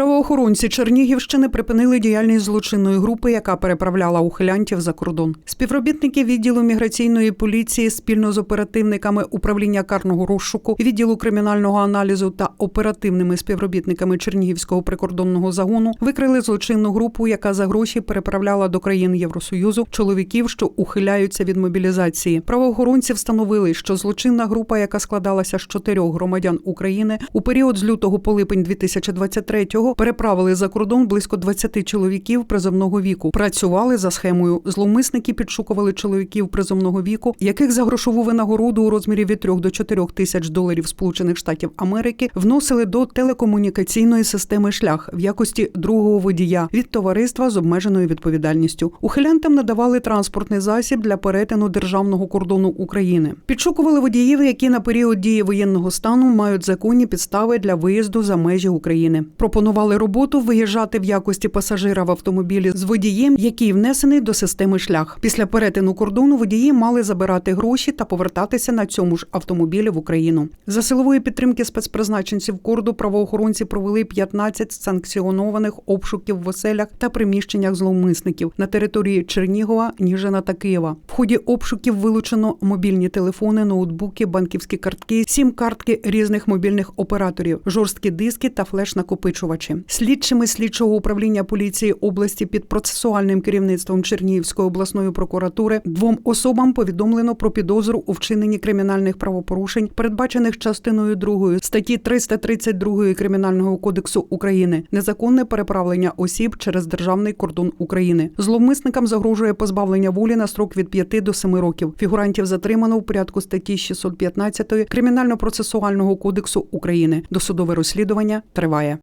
pro Правоохоронці Чернігівщини припинили діяльність злочинної групи, яка переправляла ухилянтів за кордон. Співробітники відділу міграційної поліції спільно з оперативниками управління карного розшуку, відділу кримінального аналізу та оперативними співробітниками Чернігівського прикордонного загону викрили злочинну групу, яка за гроші переправляла до країн Євросоюзу чоловіків, що ухиляються від мобілізації. Правоохоронці встановили, що злочинна група, яка складалася з чотирьох громадян України, у період з лютого по липень 2023-го переправили за кордон близько 20 чоловіків призовного віку. Працювали за схемою. Зловмисники підшукували чоловіків призовного віку, яких за грошову винагороду у розмірі від 3 до 4 тисяч доларів Сполучених Штатів Америки вносили до телекомунікаційної системи шлях в якості другого водія від товариства з обмеженою відповідальністю. Ухилянтам надавали транспортний засіб для перетину державного кордону України. Підшукували водіїв, які на період дії воєнного стану мають законні підстави для виїзду за межі України. Пропонували роботу виїжджати в якості пасажира в автомобілі з водієм, який внесений до системи шлях. Після перетину кордону водії мали забирати гроші та повертатися на цьому ж автомобілі в Україну. За силової підтримки спецпризначенців корду правоохоронці провели 15 санкціонованих обшуків в оселях та приміщеннях зловмисників на території Чернігова, Ніжина та Києва. В ході обшуків вилучено мобільні телефони, ноутбуки, банківські картки, сім картки різних мобільних операторів, жорсткі диски та флеш-накопичувачі. Слідчими слідчого управління поліції області під процесуальним керівництвом Чернігівської обласної прокуратури двом особам повідомлено про підозру у вчиненні кримінальних правопорушень, передбачених частиною 2 статті 332 Кримінального кодексу України, незаконне переправлення осіб через державний кордон України. Зловмисникам загрожує позбавлення волі на строк від 5 до 7 років. Фігурантів затримано в порядку статті 615 Кримінально-процесуального кодексу України. Досудове розслідування триває.